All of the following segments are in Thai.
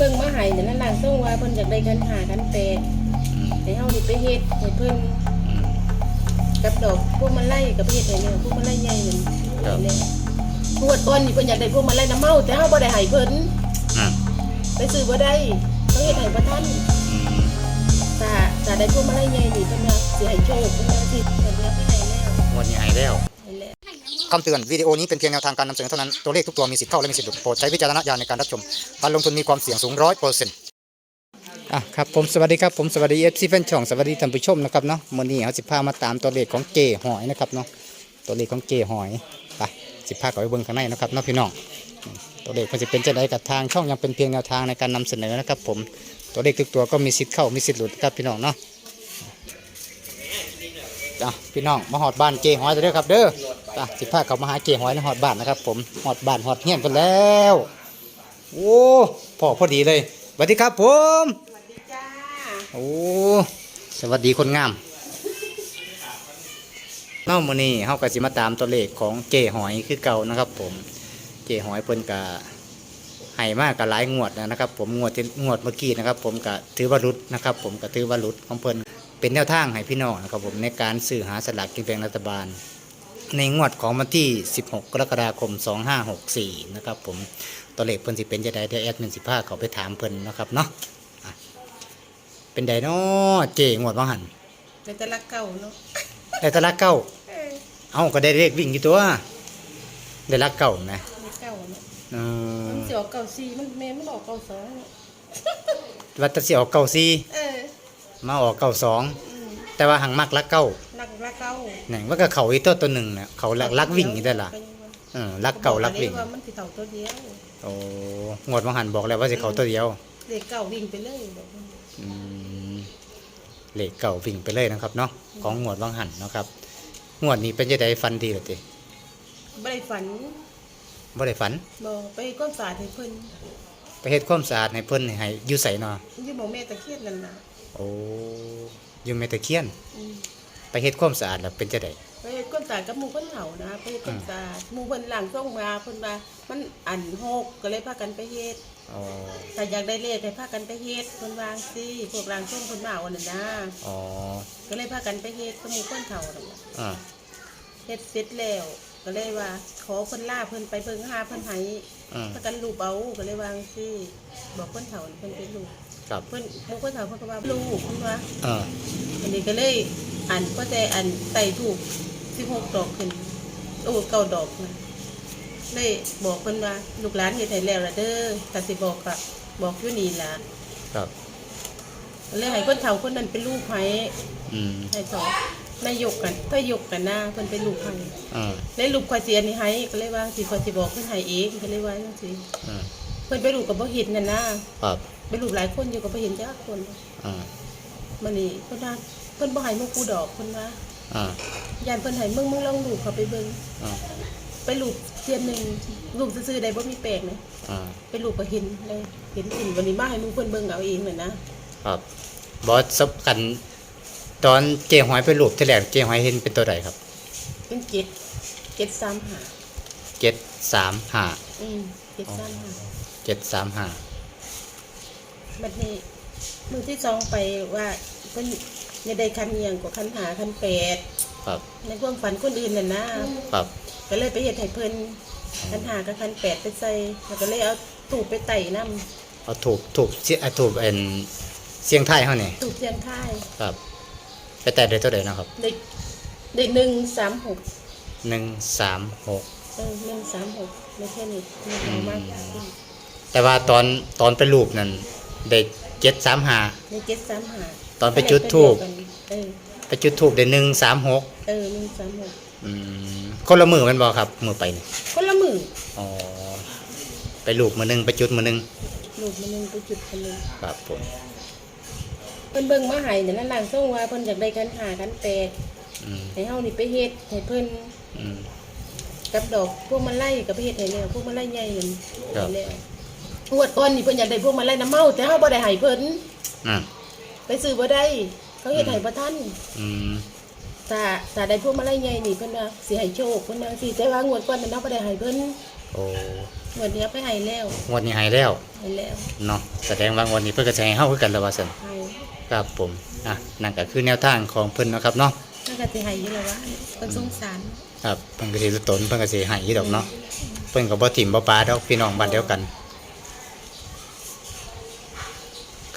เบิ่งมาให้แต่นั่นล่างส่งว่าเพิ่นอยากได้กันหากันแปดอืมให้เฮานี่ไปเฮ็ดให้เพิ่นอืมกับดอกพวกมันไล่กับเฮ็ดให้เนี่ยพวกมันไล่ใหญ่นั่นครับ เนี่ยงวดก่อนนี่เพิ่นอยากได้พวกมันไล่น้ำเมาแต่เฮาบ่ได้ให้เพิ่นอะไปซื้อบ่ได้ต้องเฮ็ดให้บ่ทัน อืมถ้าถ้าได้พวกมันไล่ใหญ่นี่เพิ่นว่าสิให้โชคเพิ่นว่าสิเพิ่นเอาไปให้ คำเตือนวิดีโอนี้เป็นเพียงแนวทางการนำเสนอเท่านั้น ตัวเลขทุกตัวมีสิทธิ์เข้าและมีสิทธิ์หลุดโปรดใช้วิจารณญาณในการรับชม การลงทุนมีความเสี่ยงสูงร้อยเปอร์เซ็นต์อะครับผมสวัสดีครับผมสวัสดีเอฟซีแฟนช่องสวัสดีท่านผู้ชมนะครับเนาะวันนี้เขาสิพามาตามตัวเลขของเจหอยนะครับเนาะตัวเลขของเจหอยไปสิพากับไปเบิ้งข้างในนะครับเนาะพี่น้องตัวเลขมันจะเป็นจะได้กับทางช่องยังเป็นเพียงแนวทางในการนำเสนอนะครับ ผมตัวเลขทุกตัวก็มีสิทธิ์เข้ามีสิทธิ์หลุดครับพี่น้องเนาะจ้ะพี่น้องมาหอดบ้านเจหอยเด้อครับเด้อ อะสิพาเขามาหาเก๋หอยในหอดบ้านนะครับ ผมหอดบ้านหอดเฮียนกันแล้ว โอ้พ่อพอดีเลยสวัสดีครับผมจ้าโอ้สวัสดีคนงามเน้องมื้อนี้เฮาก็สิมาตามตัวเลขของเก๋หอยคือเก่านะครับ ผมเก๋หอยเพิ่นก็ให้มากก็หลายงวดนะครับ ผมงวดที่งวดเมื่อกี้นะครับ ผมก็ถือว่ารุดนะครับ ผมก็ถือว่ารุดของเพิ่นเป็นแนวทางให้พี่น้องนะครับ ผมในการซื้อหาสลากกินแบ่งรัฐบาล ในงวดของวันที่ 16 กรกฎาคม 2564 นะครับผมตัวเลขเพิ่นสิเป็นจะได้เดี๋ยวแอดมินสิพาเขาไปถามเพิ่นนะครับเนาะอะเป็นไดเนาะเจงวดว่าหันเป็นแต่ละเก่าเนาะได้แตละเก้าเออเอ้าก็ได้เลขวิ่งอยู่ตัวได้ละเก้านะแต่เก่าเนาะเออมันสิออกเก่าสี่มันแม่มันออกเก่าสองเนาะวัดแตะสิออกเก้าสี่เออมาออกเก้าสองอืมแต่ว่าหังมักละเก้า ลักละเก่าเนี่ยว่าก็เขาอีกตัวตัวหนึ่งเนี่ยเขาลักลักวิ่งนี่ได้อล่ะเออลักเก่าลักวิ่งว่ามันสิเก่าตัวเดียวโอ้งวดว่าหันบอกแล้วว่าสิเขาตัวเดียวเด็กเก่าวิ่งไปเลยบอกว่าอืมเหล็กเก่าวิ่งไปเลยนะครับเนาะของงวดวังหันเนาะครับงวดนี้เป็นจะได้ฟันดีหรือติบ่ได้ฝันบ่ได้ฝันบอกไปก้นสาดให้เพิ่นไปเฮ็ดความสะอาดให้เพิ่นให้อยู่ใส่เนาะอยู่หมองแม่ตะเคียนนั่นน่ะโอ้อยู่แม่ตะเคียนอืม ไปเฮ็ดความสะอาดแล้วเป็นจะได้ไปก้นสาดกับหมู่เพิ่นเฒ่านะไปก้นสาดหมู่เพิ่นหลังส่งมาเพิ่นว่ามันอันหกก็เลยพากันไปเฮ็ดอ๋อถ้าอยากได้เลขให้พากันไปเฮ็ดเพิ่นวางสิพวกหลังส่งเพิ่นมาเอานั่นนะอ๋อก็เลยพากันไปเฮ็ดกับหมู่เพิ่นเฒ่านั่นล่ะอ่าเฮ็ดเสร็จแล้วก็เลยว่า ขอเพิ่นล่าเพิ่นไปเบิ่งหาเพิ่นให้อืมพากันลูกเอาก็เลยวางสิบอกเพิ่นเฒ่าเพิ่นเป็นลูกครับเพิ่นหมู่เพิ่นเฒ่าเพิ่นก็ว่าลูกเพิ่นว่าเอออันนี้ก็เลย อันก็แต่อันไต่ถูก16ดอกขึ้นโอ้เก้าดอกนะเลยบอกเพิ่นว่าลูกหลานเฮ็ดให้แล้วล่ะเด้อถ้าสิบอกก็บอกอยู่นี่ล่ะครับ เลยให้เพิ่นเฒ่าคนนั้นเป็นลูกไผอืมให้สองนายกกันถ้ายกกันหน้าเพิ่นเป็นลูกไผอ่าเลยลูกข่อยสิอันนี้ให้ก็เลยว่าสิข่อยสิบอกเพิ่นให้เองก็เลยว่าจังซี่อ่าเพิ่นไปลูกก็บ่เห็นนั่นนะครับไปลูกหลายคนอยู่ก็บ่เห็นจักคน อ่ามื้อนี้เพิ่นว่าเพิ่นบ่ให้มึงกูดอกเพิ่นว่าอ่า ย่านเพิ่นให้มึงมึงลองลูกเขาไปเบิ่งอ่า ไปลูกเทียนหนึงลูกซื่อๆได้บ่มีแปลกนะอ่า ไปลูกก็เห็นเลยเห็นสิ่งวันนี้มาให้มึงเพิ่นเบิ่งเอาเองน่ะนะครับบอสสับกัน ตอนเจหอยไปรูปที่แรกเจหอยเห็นเป็นตัวใดครับเป็นเจ็ดเจ็ดสามห้าเจ็ดสามห้าอืมเจ็ดสามห้าเจ็ดสามห้าบัดนี้มือที่สองไปว่าเพิ่น อย่าได้คันเอียงกว่าคันหาคันแปดครับ ในความฝันคนอื่นน่ะนะครับ ก็เลยไปเฮ็ดให้เพิ่นคันหากับคันแปดไปใส่แล้วก็เลยเอาถูกไปไต่น้เอาถูกถูกเสียอะถูกเอ็นเสียงไทายเขาเนี่ยำถูกเทียนค่ายครับไปแต่ได้ตัวใดนะครับได้ได้หนึ่งสามหกหนึ่งสามหก เออหนึ่งสามหกไม่แค่นี้ไม่เอามากแต่ว่าตอนตอนไปรูปนั่นได้เจ็ดสามห้าในเจ็ดสามหา ตอนไปจุดธูปเออไปจุดถูกได้หนึ่งสามหกเออหนึ่งสามหกคนละมือแมันบอครับ มือไปนี่คนละมืออ๋อไปรูปมือหนึ่งไปจุดมือหนึ่งลูกมันหนึงไปจุดคนหนึงครับผมเพิ่นเบิ่งมาให้แต่นั่นล่างส่งว่าเพิ่นอยากได้กันหากันแปดอืมให้เฮานี่ไปเฮ็ดให้เพิ่นอืม กับดอกพวกมันไล่กับไปเฮ็ดให้แล้วพวกมันไล่ใหญ่นั่นครับ ให้แล้วงวดก่อนนี่เพิ่นอยากได้พวกมันไล่น้ำเมาแต่เฮาบ่ได้ให้เพิ่น อ่า ไปซื้อบ่ได้เขาเฮ็ดให้บ่ทันอืมถ้าถ้าได้พวกมันไล่ใหญ่นี่เพิ่นว่าสิให้โชคเพิ่นว่าสิแต่ว่างวดก่อนนั้นเฮาบ่ได้ให้เพิ่นโอ้งวดนี้เอาไปให้แล้วงวดนี้หายแล้วอไปแล้วเนาะแสดงว่างวันนี้เพิ่นก็จะให้เฮาคือกันแล้วว่าซั่นให้ครับผมอะนั่นก็คือแนวทางของเพิ่นเนาะครับเนาะมันก็สิให้อยู่แล้วว่าเพิ่นสงสารครับเพิ่นก็สิตนเพิ่นก็สิให้อยู่ดอกเนาะเพิ่นก็บ่ถิ่มบ่ปาดอกพี่น้องบ้านเดียวกัน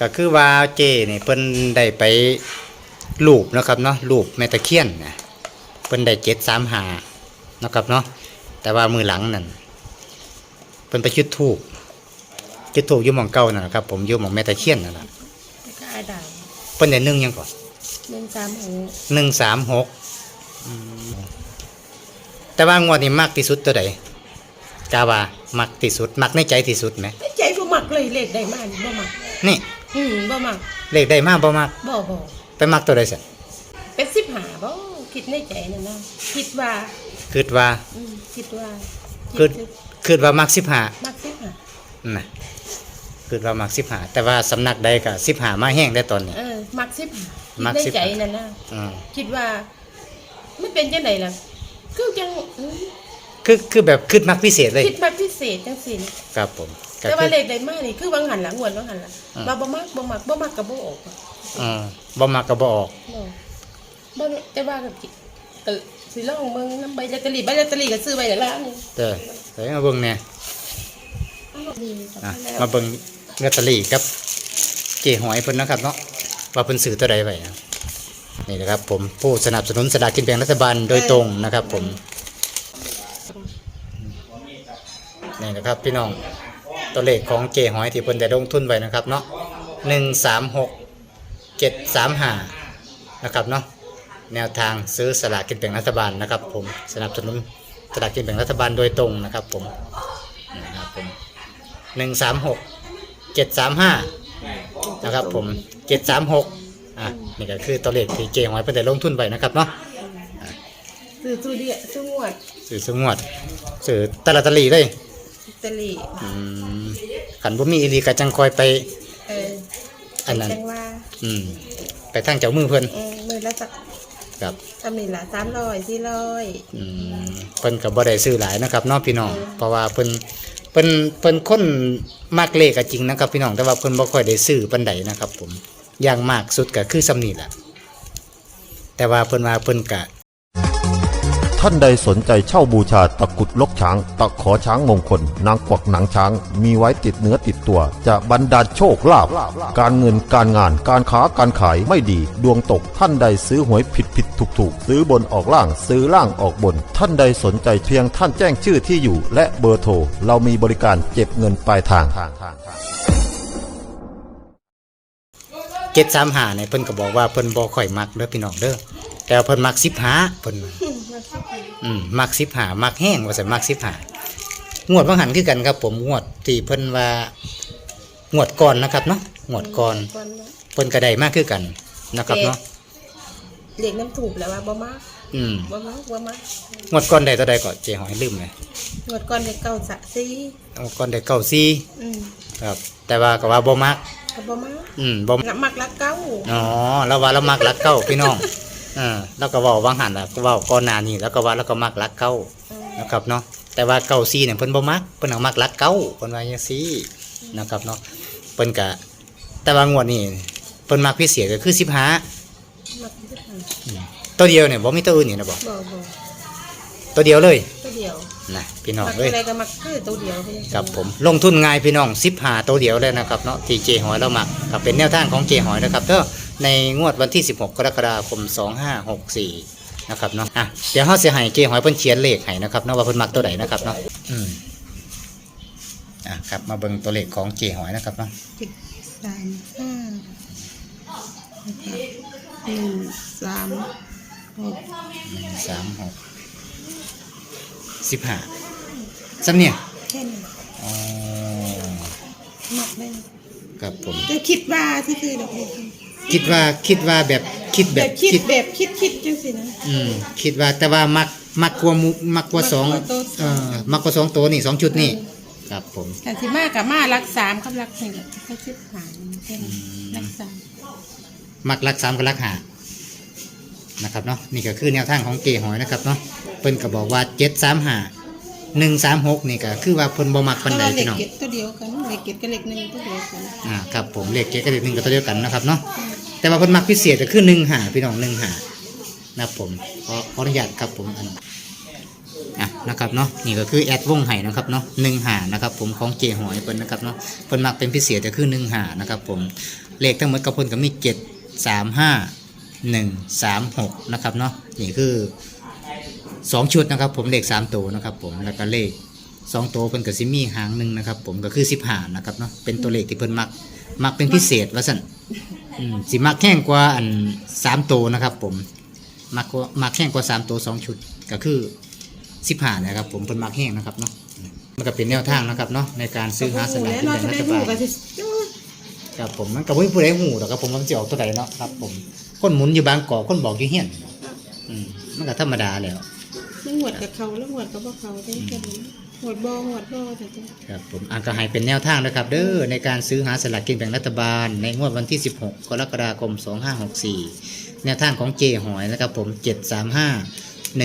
ก็คือว่าเจนี่เพิ่นได้ไปลูบเนาะครับเนาะลูบแม่ตะเคียนนะเพิ่นได้735เนาะครับเนาะแต่ว่ามือหลังนั่นเพิ่นไปจุดธูปจุดธูปอยู่หม่องเก่านั่นล่ะครับผมอยู่หม่องแม่ตะเคียนนั่นล่ะแล้วก็อาดาวเพิ่นได้หนึ่งหยังก่อน136หนึ่งสามหกแต่ว่างวดนี้มักที่สุดตัวใดกาว่ามักที่สุดมักในใจที่สุดไหมใจบ่มักเลยเลขได้มานี่บ่มักนี่ อืมบ่มักเลขได้มากบ่มักบ่บ่ไปมักตัวใดสิเป็นสิบหาบ่คิดในใจนั่นนะคิดว่าคิดว่าอืมคิดว่าคิดคิดว่ามักสิบห้ามักสิบหาน่ะคิดว่ามักสิบห้าแต่ว่าสำนักใดก็สิบห้ามาแห้งได้ตอนนี้เออมักสิบหามัคิกดในใจ15นั่นนะอืมคิดว่ามันเป็นจังไดล่ะคือจังอืมคือคือแบบคิดมักพิเศษเลยคิดมักพิเศษจังซี่นี่ครับผมก็ แต่คืว่าอเลขได้มานี่คือวางหันหลังงวนวางหันหลังอืมว่าบ่มักบ่มักบ่มักก็บ่ออกอะอืมบ่มักก็บ่ออกบ่บ่แต่ว่าก็คิดก็สิลองเบิ่งนำใบลอตเตอรี่ใบลอตเตอรี่ก็ซื้อไว้แล้วล่ะนี่เด้อแต่มาเบิ่งแหน่ดีอะแล้วมาเบิ่งลอตเตอรี่ครับเจ๊หอยเพิ่นนะครับเนาะว่าเพิ่นซื้อตัวใดไว้นะนี่นะครับ ผมผู้สนับสนุนสลากกินแบ่งรัฐบาลโดยตรงนะครับ ผมนี่นะครับพี่น้อง ตัวเลขของเจ๊หอยที่เพิ่นได้ลงทุนไว้นะครับเนาะหนึ่งสามหกเจ็ดสามห้านะครับเนาะแนวทางซื้อสลากกินแบ่งรัฐบาลนะครับ ผมสนับสนุนสลากกินแบ่งรัฐบาลโดยตรงนะครับผมนี่นะครับผมหนึ่งสามหกเจ็ดสามห้านะครับผมเจ็ดสามหกอะนี่ก็คือตัวเลขที่เจหอยเพิ่นได้ลงทุนไปนะครับเนาะซื้อตู้เดียซื้องวดสื่อสงวดสื่อตลาดตะลีเลยลอ ตเตอรี่อืมขันบ่มีอีหลีก็จังคอยไป เอออันนั้น จังว่าอืม ไปทางเจ้ามือเพิ่นเออมือละสักครับทำนี่ละสามร้อยสี่ร้อยอืมเพิ่นก็บ่ได้ซื้อหลายนะครับเนาะพี่น้อง เพราะว่าเพิ่นเพิ่นเพิ่นคนมักเลขก็จริงนะครับ พี่น้องแต่ว่าเพิ่นบ่ค่อยได้ซื้อปานใดนะครับ ผมอย่างมากสุดก็คือซำนี้แหละแต่ว่าเพิ่นว่าเพิ่นก็ ท่านใดสนใจเช่าบูชาตะกุดลกช้าง ตะขอช้างมงคล นางกวักหนังช้าง มีไว้ติดเนื้อติดตัว จะบรรดาลโชคลาภการเงินการงานการค้าการขายไม่ดี ดวงตกท่านใดซื้อหวยผิดผิดถูกถูกซื้อบนออกล่างซื้อล่างออกบน ท่านใดสนใจเพียงท่านแจ้งชื่อที่อยู่ และเบอร์โทรเรามีบริการเก็บเงินปลายทางเจ็ดสามหาเนี่ยเพิ่นก็บอกว่าเพิ่นบ่ค่อยมักเด้อพี่น้องเด้อแต่เพิ่นมักสิบหาเพิ่น อืมมักสิบหามักแห้งว่าซั่นมักสิบหางวดบางหันคือกันครับ ผมงวดที่เพิ่นว่างวดก่อนนะครับ เนาะงวดก่อนก่อนนะเพิ่นก็ได้มากคือกันนะครับเนาะเด็กน้ำถูกแล้วว่าบ่มากอืมบ่มากบ่มากงวดก่อนได้ตัวใดก่อนเจ๊หอยลืมเลยงวดก่อนเด็กเก่าสะซีงวดก่อนได้เก้าสี่อืมครับ แต่ว่าก็ว่าบ่มักก็บ่มากอืมบ่น้ำมักรักเก้าอ๋อแล้วว่าเรามักรักเก้าพี่น้อง อ่าแล้วก็เว้าบางหันน่ะก็เว้าก่อนหน้านี้แล้วก็ว่าแล้วก็มักรักเก้านะครับเนาะแต่ว่าเก้าซีเนี่ยเพิ่นบ่มักเพิ่นเอามักรักเก้าเพิ่นว่าจังซี่นะครับเนาะเพิ่นก็แต่ว่างวดนี้เพิ่นมักพิเศษก็คือ15มักที่สุดค่ะตัวเดียวเนี่ยบ่มีตัวอื่นนี่นะบ่บ่บ่ตัวเดียวเลยตัวเดียวนะพี่น้องมักเอ้ยอะไรก็มักคือตัวเดียวเท่านั้นครับผมลงทุนง่ายพี่น้อง15ตัวเดียวเลยนะครับเนาะที่เจหอยเรามักครับเป็นแนวทางของเจหอยนะครับเด้อ ในงวดวันที่ 16 กรกฎาคม 2564 นะครับเนาะอะเดี๋ยวเฮาสิให้เจหอยเพิ่นเขียนเลขให้นะครับเนาะว่าเพิ่นมักตัวใดนะครับเนาะอืมอะครับมาเบิ่งตัวเลขของเจหอยนะครับเนาะจิกสามห้าหนึ่งสามหกสามหกสิบห้าสำเนี่ยแค่นี้อ๋อมักได้ครับผม จะคิดว่าที่คือดอกเล็ก คิดว่าคิดว่าแบบคิดแบแบบบคิดคิด แบบคิดคิดจังสินะ อืม คิดว่าแต่ว่ามักมักกลัวาหมูมักกลัวาสองมักกว่าตัวเอ่อมักกลัวาสองตัวนี่สองชุดนี่ครับผม แต่สิมากับมารักสามกับรักหนึ่งก็คิดหาแค่นี้รักสามมักรักสามกับรักหานะครับเนาะนี่ก็คือแนวทางของเกหอยนะครับเนาะเพิ่นก็บอกว่าเจ็ดสามหา หนึ่งสามหกนี่ก็คือว่าเพิ่นบ่มักเพปานราะใดว่าเลพี่ขน้องเก็ดตัวเดียวกันเลขเก็ดกับเลขหนึ่งตัวเดียวกันอ่าครับผมเลขเจ็ดกับเลขหนึ่งก็ตัวเดียวกันนะครับเนาะแต่ว่าเพิ่นมักพิเศษก็คือหนึ่งหาพี่น้องหนึ่งหานะครับผมขอขออนุญาตครับผมอันอะนะครับเนาะนี่ก็คือแอดวงไห้นะครับเนาะหนึ่งหานะครับผมของเจหอยเพิ่นนะครับเนาะเพิ่นมักเป็นพิเศษก็คือหนึ่งหานะครับผมเลขทั้งหมดกับเพิ่นก็มีเจ็ดสามห้าหนึ่งสามหกนะครับเนาะนี่คือ สองชุดนะครับผมเลขสามตัวนะครับผมแล้วก็เลขสองตัวเพิ่นก็สิมีหางหนึ่งนะครับผมก็คือสิบหานะครับเนาะเป็นตัวเลขที่เพิ่นมักมักเป็นพิเศษว่าสั่นอืมสิมักแข้งกว่าอันสามตัวนะครับผมมักกว่ามักแข้งกว่าสามตัวสองชุดก็คือสิบหานะครับผมเพิ่นมักแห้งนะครับเนาะมันก็เป็นแนวทางนะครับเนาะในการซื้อหาสลากแล้กินเราแบ่งจะรัฐบาลกันสิครับผมมันก็บ่มีผู้ใดหูหรอกครับผมมันสิออกตัวใดเนาะครับ ผมคนหมุนอยู่บางกอกคนบอกอยู่เฮียนอืมมันก็ธรรมดาแล้ว ไม่หวดกับเขาแล้วหวดกับพวกเขาได้แค่นี้หวดบ่หวดบ่แต่จ้ะครับผมอันก็ให้เป็นแนวทางนะครับเด้อในการซื้อหาสลากกินแบ่งรัฐบาล ในงวดวันที่ 16 กรกฎาคม 2564 แนวทางของเจหอยนะครับผม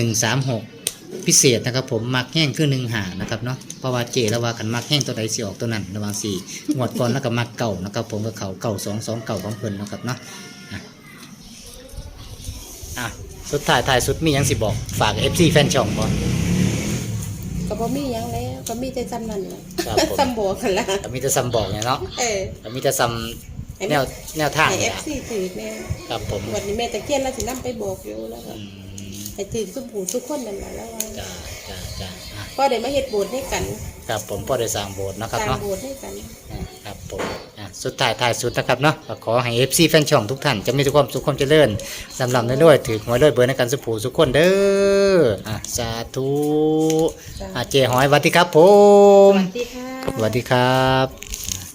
735 136 พิเศษนะครับผมมักแห้งคือหนึ่งหานะครับเนาะเพราะว่าเจแล้วว่ากันมักแห้งตัวใดสิออกตัวนั้นระหว่างสี่งวดก่อนแล้วก็มักเก่านะครับผมกับเขาเก่าสองสองเก่าของเพิ่นนะครับเนาะ สุดท้ายท้ายสุดมีหยังสิบอก ฝาก FC แฟนช่องบ่ ก็บ่มีหยังแล้วก็มีแต่ซ้ำนั่นแหละครับผม ซ้ำบ่กันละก็มีแต่ซ้ำบอกเนี่ยเนาะเออก็มีแต่ซ้ำแนวแนวทางให้ เนี่ย FC ถือแน่ครับผมวันนี้แม่ตะเคียนแล้วสินำไปบอกอยู่แล้วก็อืมให้ถือทุกผู้ทุกคนนั่นแหละแล้วว่าจ้าจ้าจ้าอะก็ได้มาเฮ็ดโบสถ์ให้กันครับผมพ่อได้สร้างโบสถ์นะครับสร้างเนาะโบสถ์ให้กัน อะครับผมอะ สุดท้ายท้ายสุดนะครับเนาะก็ขอให้ FC แฟนช่องทุกท่านจะมีทุกความสุขความเจริญลำลำได้ด้วยถือหวยด้วยเบอร์ในการสุผูสุขคนเด้ออะสาธุอะเจหอยสวัสดีครับผสมวัสดีค่ะ สวัสดีครับ